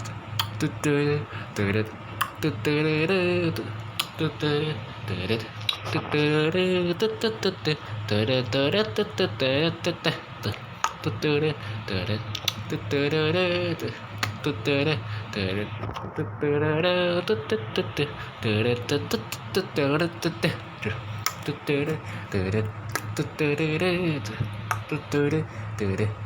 トゥトゥトゥトゥルトゥトゥルトゥトゥトゥルトゥルトゥトゥルトゥトゥトゥトゥルトゥルトゥトゥトゥトゥトゥトゥトゥルトゥルトゥトゥルトゥトゥトゥルトゥルトゥトゥルトゥトゥトゥトゥトゥルトゥトゥトゥトゥルトゥトゥルトゥトゥルトゥルトゥトゥルトゥトゥルトゥルトゥル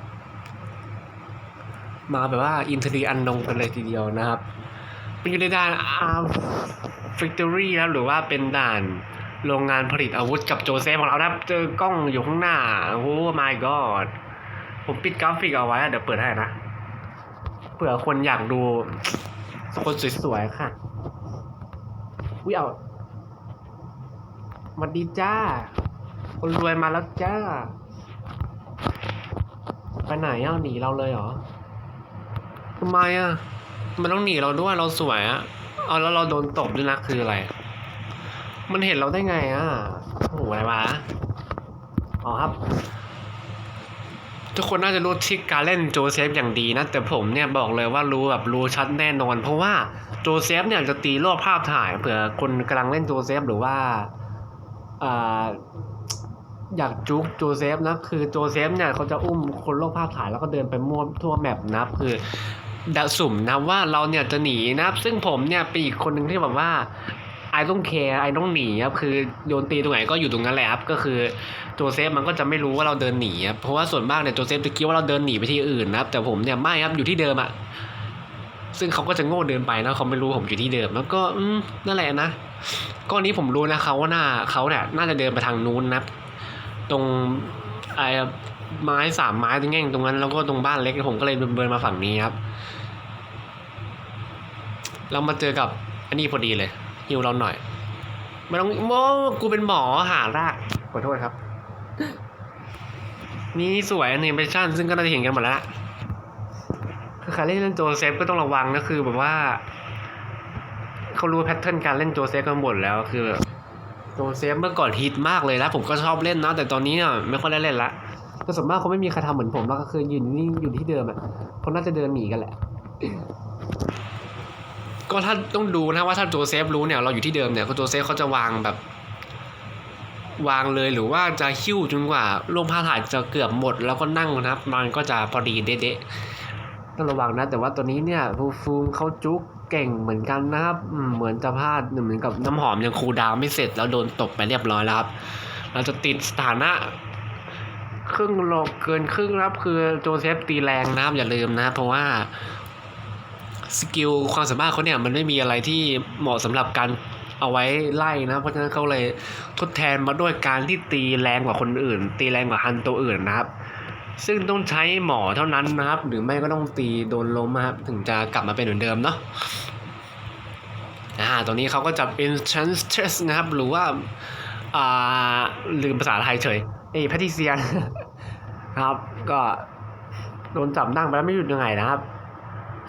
มาแบบว่าอินทรีอันนงกันเลยทีเดียวนะครับเป็นอยู่ในด่านอาร์ฟิกตอรี่นะครับหรือว่าเป็นด่านโรงงานผลิตอาวุธกับโจเซฟของเรานะครับเจอกล้องอยู่ข้างหน้า โอ้ my god ผมปิดกราฟิกเอาไว้ เดี๋ยวเปิดให้นะเผื่อคนอยากดูคนสวยๆค่ะวิเอาสวัสดีจ้า คนรวยมาแล้วจ้า ไปไหนอะหนีเราเลยเหรอ ทำไมอะ มันต้องหนีเราด้วยเราสวยอะ เอาแล้วเราโดนตบด้วยนะคืออะไร มันเห็นเราได้ไงอะโอ้โหอะไรวะอ๋อครับ ทุกคนน่าจะรู้ทริคการเล่นโจเซฟอย่างดีนะ แต่ผมเนี่ยบอกเลยว่ารู้แบบรู้ชัดแน่นอน เพราะว่าโจเซฟเนี่ยจะตีโลกภาพถ่ายเผื่อคนกำลังเล่นโจเซฟหรือว่าอ่าอยากจุกโจเซฟนะคือโจเซฟเนี่ยเขาจะอุ้มคนโลกภาพถ่ายแล้วก็เดินไปมั่วทั่วแมปนะครับคือ ดะสุ่มนะว่าเราเนี่ยจะหนีนะครับ ซึ่งผมเนี่ยเป็นอีกคนหนึ่งที่แบบว่าไอต้องแคร์ไอต้องหนีครับคือโดนตีตรงไหนก็อยู่ตรงนั้นแหละครับก็คือโจเซฟมันก็จะไม่รู้ว่าเราเดินหนีครับเพราะว่าส่วนมากเนี่ยโจเซฟจะคิดว่าเราเดินหนีไปที่อื่นนะครับ แต่ผมเนี่ยไม่ครับอยู่ที่เดิมอะซึ่งเขาก็จะโง่เดินไปนะเขาไม่รู้ผมอยู่ที่เดิม แล้วก็อืมนั่นแหละนะก้อนนี้ผมรู้นะเขาว่าหน้าเขาเนี่ยน่าจะเดินไปทางนู้นนะครับตรงไอ้ ไม้สามไม้ตรงแง่งตรงนั้น แล้วก็ตรงบ้านเล็กผมก็เลยเดินมาฝั่งนี้ครับ เรามาเจอกับอันนี้พอดีเลยฮิวเราหน่อยไม่ต้องโมกูเป็นหมอหารากขอโทษครับ นี่สวยอนิเมชั่นซึ่งก็น่าจะเห็นกันหมดแล้วคือใครเล่นเล่นโจเซฟก็ต้องระวังนะคือแบบว่าเขารู้แพทเทิร์นการเล่นโจเซฟกันหมดแล้วคือโจเซฟเมื่อก่อนฮิตมากเลยแล้วผมก็ชอบเล่นนะแต่ตอนนี้เนี่ยไม่ค่อยได้เล่นละ ก็ส่วนมากเขาไม่มีใครทำเหมือนผมแล้วก็คือยืนนิ่งอยู่ที่เดิมอะเขาน่าจะเดินหนีกันแหละ ก็ถ้าต้องดูนะว่าถ้าโจเซฟรู้เนี่ยเราอยู่ที่เดิมเนี่ยโจเซฟเขาจะวางแบบ วางเลยหรือว่าจะหิ้วจนกว่าลงผ้าถ่ายจะเกือบหมด แล้วก็นั่งนะครับมันก็จะพอดีเด๊ะๆต้องระวังนะ แต่ว่าตัวนี้เนี่ยฟูฟูงเขาจุกเก่งเหมือนกันนะครับเหมือนจะพลาดเหมือนกับน้ำหอมยังคูดาวไม่เสร็จแล้วโดนตบไปเรียบร้อยแล้วครับ เราจะติดสถานะ ครึ่งลกเกินครึ่งครับ คือโจเซฟตีแรงนะครับอย่าลืมนะ เพราะว่าสกิลความสามารถเขาเนี่ยมันไม่มีอะไรที่เหมาะสำหรับการเอาไว้ไล่นะ เพราะฉะนั้นเขาเลยทดแทนมาด้วยการที่ตีแรงกว่าคนอื่น ตีแรงกว่าฮันตัวอื่นนะครับ ซึ่งต้องใช้หมอเท่านั้นนะครับ หรือไม่ก็ต้องตีโดนลมนะครับถึงจะกลับมาเป็นเหมือนเดิมเนาะอ่าตัวนี้เขาก็จะเป็น Enchantress นะครับ หรือว่า อ่า ลืมภาษาไทยเฉย เอ้แพทิเซีย นะครับ ก็โดนจับนั่งไปแล้วไม่หยุดยังไงนะครับ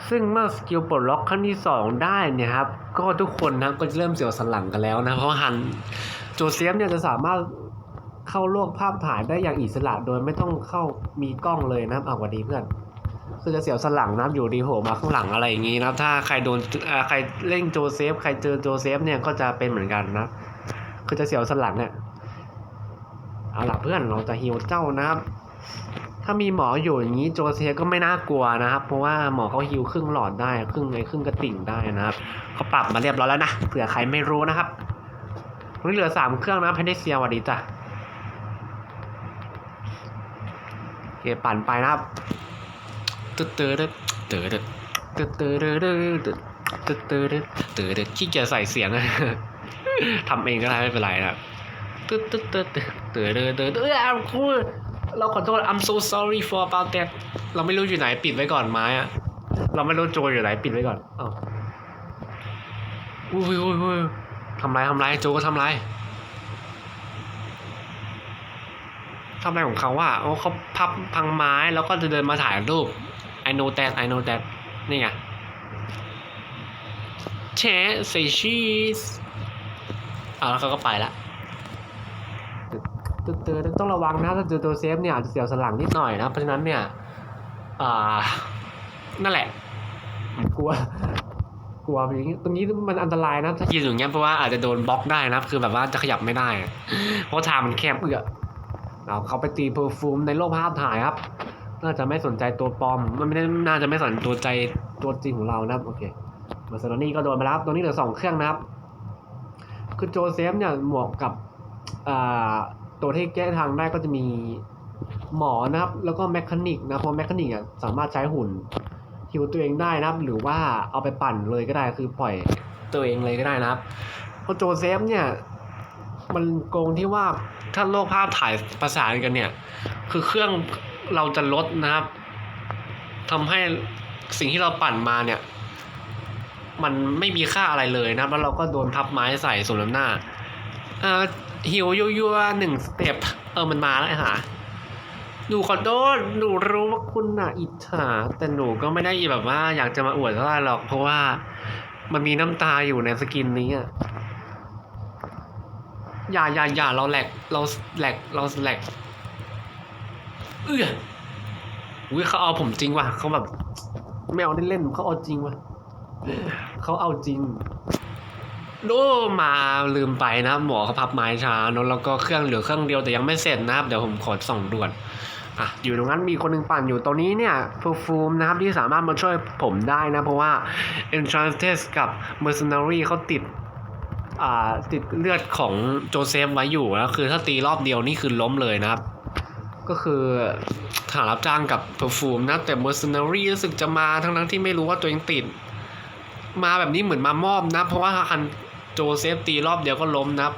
ซึ่งเมื่อสกิลปลดล็อกขั้นที่สองได้เนี่ยครับ ก็ทุกคนนะก็จะเริ่มเสียวสันหลังกันแล้วนะ เพราะฮันโจเซฟเนี่ยจะสามารถเข้าโลกภาพถ่ายได้อย่างอิสระโดยไม่ต้องเข้ามีกล้องเลยนะครับเอาวัสดีเพื่อนคือจะเสียวสันหลังนะอยู่ดีโผล่มาข้างหลังอะไรอย่างนี้นะถ้าใครโดนใครเล่นโจเซฟ ใครเจอโจเซฟเนี่ยก็จะเป็นเหมือนกันนะคือจะเสียวสันหลังเนี่ยเอาล่ะเพื่อนเราจะฮิวเจ้านะครับ ถ้ามีหมออยู่อย่างนี้โจเซียก็ไม่น่ากลัวนะครับ เพราะว่าหมอเขาฮิวครึ่งหลอดได้ ครึ่งไงครึ่งกระติ่งได้นะครับเขาปรับมาเรียบร้อยแล้วนะเผื่อใครไม่รู้นะครับนี่เหลือสามเครื่องนะเพนเดเซียวัสดีจ้ะโอเคปั่นไปนะครับตึ๊ดเตอร์เด็ดเตอร์เด็ดตึ๊ดเตอร์ด็ดตึ๊ดเตอร์ดเตอร์ดขี้เกียจใส่เสียงทำเองก็ได้ไม่เป็นไรนะตึ๊ดตึ๊ดตึ๊ดเตอร์เด็ดเตอร์เด็ดเออคุณ เราขอโทษ I'm so sorry for about that เราไม่รู้อยู่ไหนปิดไว้ก่อนไม้อะเราไม่รู้โจอยู่ไหนปิดไว้ก่อนอ้าวอุ้ยอุ้ยอุ้ยทำไรทำไรโจก็ทำไรทำไรของเขาว่าโอ้เขาพับพังไม้แล้วก็จะเดินมาถ่ายรูป I know that I know that นี่ไงแชะใส่ชีสเอาแล้วเขาก็ไปละ ตึ๊ดตึ๊ดต้องระวังนะถ้าเจอตัวเซฟเนี่ยอาจจะเสียวสลังนิดหน่อยนะ เพราะฉะนั้นเนี่ยอ่านั่นแหละ กลัว กลัวอย่างนี้ตรงนี้มันอันตรายนะถ้ายืนอย่างเงี้ยเพราะว่าอาจจะโดนบล็อกได้นะคือแบบว่าจะขยับไม่ได้ เพราะทางมันแคบเอื้อเอาเขาไปตีเพอร์ฟูมในโลกภาพถ่ายครับ น่าจะไม่สนใจตัวปลอม มันไม่ได้น่าจะไม่สนตัวใจตัวจริงของเรานะโอเคมาซาโดนี่ก็โดนไปแล้วครับตัวนี้เหลือสองเครื่องนะครับ คือโจเซฟเนี่ยหมวกกับอ่า ตัวที่แก้ทางได้ก็จะมีหมอนะครับ แล้วก็แมคานิกนะเพราะแมคานิกอะสามารถใช้หุ่นฮิวตัวเองได้นะครับ หรือว่าเอาไปปั่นเลยก็ได้คือปล่อยตัวเองเลยก็ได้นะครับเพราะโจเซฟเนี่ยมันโกงที่ว่าถ้าโลกภาพถ่ายประสานกันเนี่ย คือเครื่องเราจะลดนะครับทำให้สิ่งที่เราปั่นมาเนี่ย มันไม่มีค่าอะไรเลยนะครับ แล้วเราก็โดนทับไม้ใส่ส่วนน้ำหน้า หิวยัวยัวหนึ่งสเต็ปเออมันมาแล้วไอ้ห่าหนูขอโทษหนูรู้ว่าคุณน่ะอิจฉาแต่หนูก็ไม่ได้แบบว่า อยากจะมาอวดเท่าไหร่หรอก เพราะว่ามันมีน้ำตาอยู่ในสกินนี้อะอย่าอย่าอย่าเราแหลกเราแหลกเราแหลกเอื้ออุ้ยเขาเอาผมจริงว่ะเขาแบบไม่เอาเล่นๆเขาเอาจริงว่ะเขาเอาจริง โดมาลืมไปนะหมอเขาพับไม้ช้าเนอะแล้วก็เครื่องเหลือเครื่องเดียวแต่ยังไม่เสร็จนะครับเดี๋ยวผมขอส่องด่วนอะอยู่ตรงนั้นมีคนหนึ่งปั่นอยู่ตรงนี้เนี่ยฟูฟูมนะครับที่สามารถมาช่วยผมได้นะ เพราะว่า Enchantress กับ Mercenary เขาติดอ่าติดเลือดของโจเซฟไว้อยู่แล้วคือถ้าตีรอบเดียวนี่คือล้มเลยนะครับ ก็คือฐานรับจ้างกับ Perfume นะแต่ Mercenary รู้สึกจะมาทั้งทั้งที่ไม่รู้ว่าตัวเองติด มาแบบนี้เหมือนมามอบนะ เพราะว่าคัน โจเซฟตีรอบเดียวก็ล้มนะครับ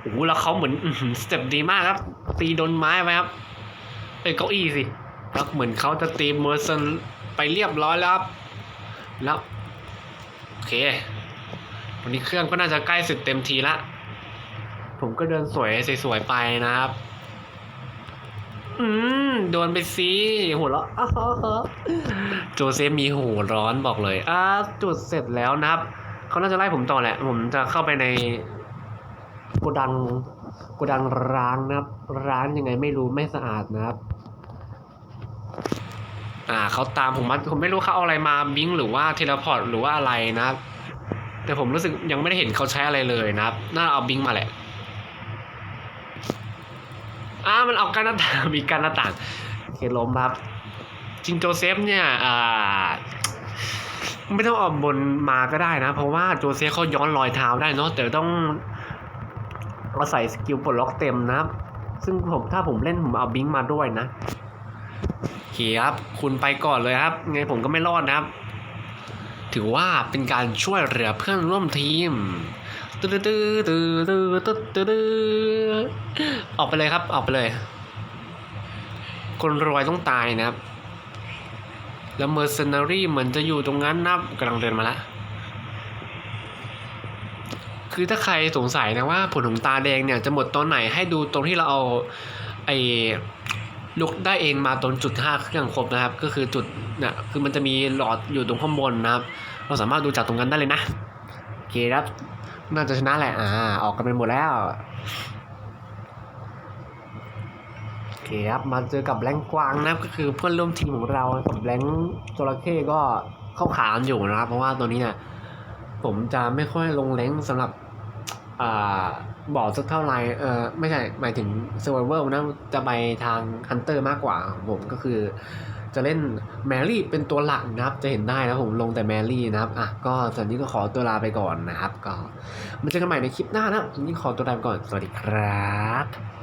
โอ้โหแล้วเขาเหมือนสเต็ปดีมากครับ ตีโดนไม้ไว้ครับเอ้ยเก้าอี้สิแล้วเหมือนเขาจะตีเมอร์เซนไปเรียบร้อยแล้วครับ แล้วโอเควันนี้เครื่องก็น่าจะใกล้เสร็จเต็มทีละ ผมก็เดินสวยสวยๆไปนะครับ อืม โดนไปสิหัวเราะอ้วโจเซฟมีหูร้อนบอกเลย อ่าจุดเสร็จแล้วนะครับ เขาน่าจะไล่ผมต่อแหละ ผมจะเข้าไปในโกดังโกดังร้างนะครับ ร้านยังไงไม่รู้ไม่สะอาดนะครับ อ่าเขาตามผมมาผมไม่รู้เขาเอาอะไรมาบิงหรือว่าเทเลพอร์ตหรือว่าอะไรนะครับ แต่ผมรู้สึกยังไม่ได้เห็นเขาใช้อะไรเลยนะครับ น่าเอาบิงมาแหละอ่ามันเอากันหน้าต่างมีกันหน้าต่างโอเคล้มครับจิงโจเซฟเนี่ยอ่า ไม่ต้องออกบนมาก็ได้นะ เพราะว่าโจเซฟเขาย้อนรอยเท้าได้เนาะแต่ต้องเอาใส่สกิลปลดล็อกเต็มนะครับ ซึ่งผมถ้าผมเล่นผมเอาบิงค์มาด้วยนะโอเคครับ คุณไปก่อนเลยครับ ไงผมก็ไม่รอดนะครับ ถือว่าเป็นการช่วยเหลือเพื่อนร่วมทีมตื้อตื้อตื้อตื้อตื้อตื้อตื้อออกไปเลยครับ ออกไปเลย คนรวยต้องตายนะครับ แล้วเมอร์เซนารีเหมือนจะอยู่ตรงนั้นนะกำลังเดินมาแล้วคือถ้าใครสงสัยนะว่าผลของตาแดงเนี่ยจะหมดตอนไหนให้ดูตรงที่เราเอาไอ้ลุกได้เองมาตรงจุดห้าเครื่องครบนะครับ ก็คือจุดเนี่ยคือมันจะมีหลอดอยู่ตรงข้างบนนะครับ เราสามารถดูจากตรงนั้นได้เลยนะโอเคครับน่าจะชนะแหละอ่าออกกันไปหมดแล้ว เคครับมาเจอกับแรงกวางนะครับก็คือเพื่อนร่วมทีมของเรากับแรงจระเข้ก็เข้าขามอยู่นะครับ เพราะว่าตัวนี้เนี่ยผมจะไม่ค่อยลงแรงสำหรับอ่าบอกสักเท่าไหร่เออไม่ใช่หมายถึง Survival นะจะไปทาง Hunter มากกว่าผมก็คือ จะเล่นแมรี่เป็นตัวหลักนะครับ จะเห็นได้นะผมลงแต่แมรี่นะครับอะก็ตอนนี้ก็ขอตัวลาไปก่อนนะครับ ก็มาเจอกันใหม่ในคลิปหน้านะครับวันนี้ขอตัวลาไปก่อนสวัสดีครับ